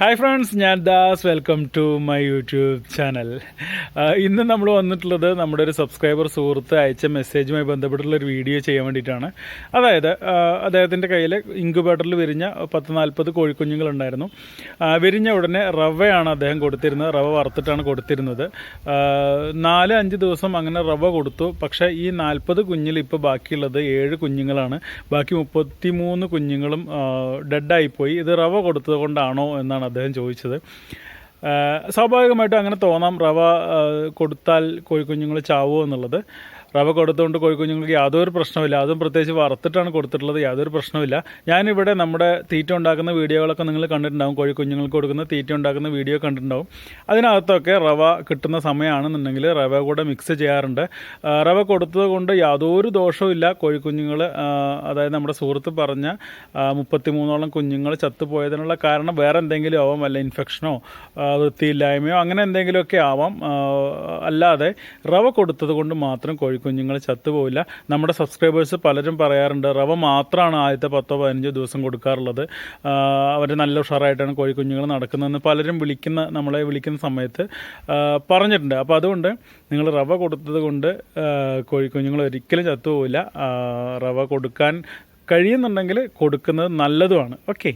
Hi friends ഞാൻ Das. Welcome to my YouTube channel ഇന്ന് നമ്മൾ വന്നിട്ടുള്ളത് നമ്മുടെ ഒരു സബ്സ്ക്രൈബർ സുഹൃത്ത് അയച്ച മെസ്സേജുമായി ബന്ധപ്പെട്ടുള്ള ഒരു വീഡിയോ ചെയ്യാൻ വേണ്ടിയിട്ടാണ്. അതായത് അദ്ദേഹത്തിന്റെ കയ്യിൽ ഇൻക്യുബേറ്ററിൽ വിരിഞ്ഞ പത്ത് നാൽപ്പത് കോഴിക്കുഞ്ഞുങ്ങളുണ്ടായിരുന്നു വിരിഞ്ഞ ഉടനെ റവയാണ് അദ്ദേഹം കൊടുത്തിരുന്നത്. റവ വറുത്തിട്ടാണ് കൊടുത്തിരുന്നത്. നാല് അഞ്ച് ദിവസം അങ്ങനെ റവ കൊടുത്തു. പക്ഷേ ഈ നാൽപ്പത് കുഞ്ഞിൽ ഇപ്പോൾ ബാക്കിയുള്ളത് ഏഴ് കുഞ്ഞുങ്ങളാണ്. ബാക്കി മുപ്പത്തി മൂന്ന് കുഞ്ഞുങ്ങളും ഡെഡായിപ്പോയി ഇത് റവ കൊടുത്തത് കൊണ്ടാണോ എന്നാണ് അദ്ദേഹം ചോദിച്ചത്. സ്വാഭാവികമായിട്ടും അങ്ങനെ തോന്നാം. റവ കൊടുത്താൽ കോഴിക്കുഞ്ഞുങ്ങൾ ചാവുമോ എന്നുള്ളത്. റവ കൊടുത്തുകൊണ്ട് കോഴിക്കുഞ്ഞുങ്ങൾക്ക് യാതൊരു പ്രശ്നമില്ല അതും പ്രത്യേകിച്ച് വറുത്തിട്ടാണ് കൊടുത്തിട്ടുള്ളത്. യാതൊരു പ്രശ്നമില്ല ഞാനിവിടെ നമ്മുടെ തീറ്റ ഉണ്ടാക്കുന്ന വീഡിയോകളൊക്കെ നിങ്ങൾ കണ്ടിട്ടുണ്ടാവും. കോഴിക്കുഞ്ഞുങ്ങൾക്ക് കൊടുക്കുന്ന തീറ്റ ഉണ്ടാക്കുന്ന വീഡിയോ കണ്ടിട്ടുണ്ടാവും. അതിനകത്തൊക്കെ റവ കിട്ടുന്ന സമയമാണെന്നുണ്ടെങ്കിൽ റവ കൂടെ മിക്സ് ചെയ്യാറുണ്ട്. റവ കൊടുത്തത് കൊണ്ട് യാതൊരു ദോഷവുമില്ല കോഴിക്കുഞ്ഞുങ്ങൾ അതായത് നമ്മുടെ സുഹൃത്ത് പറഞ്ഞ മുപ്പത്തി മൂന്നോളം കുഞ്ഞുങ്ങൾ ചത്തുപോയതിനുള്ള കാരണം വേറെ എന്തെങ്കിലും ആവാം. അല്ല ഇൻഫെക്ഷനോ വൃത്തിയില്ലായ്മയോ അങ്ങനെ എന്തെങ്കിലുമൊക്കെ ആവാം. അല്ലാതെ റവ കൊടുത്തത് കൊണ്ട് മാത്രം കോഴിക്കുഞ്ഞുങ്ങൾ ചത്തുപോയില്ല നമ്മുടെ സബ്സ്ക്രൈബേഴ്സ് പലരും പറയാറുണ്ട് റവ മാത്രമാണ് ആദ്യത്തെ പത്തോ പതിനഞ്ചോ ദിവസം കൊടുക്കാറുള്ളത്. അവർ നല്ല ഉഷാറായിട്ടാണ് കോഴിക്കുഞ്ഞുങ്ങൾ നടക്കുന്നതെന്ന് പലരും വിളിക്കുന്ന നമ്മളെ വിളിക്കുന്ന സമയത്ത് പറഞ്ഞിട്ടുണ്ട്. അപ്പോൾ അതുകൊണ്ട് നിങ്ങൾ റവ കൊടുത്തത് കൊണ്ട് കോഴിക്കുഞ്ഞുങ്ങൾ ഒരിക്കലും ചത്തുപോവില്ല. ആ, റവ കൊടുക്കാൻ കഴിയുന്നുണ്ടെങ്കിൽ കൊടുക്കുന്നത് നല്ലതുമാണ്. ഓക്കെ.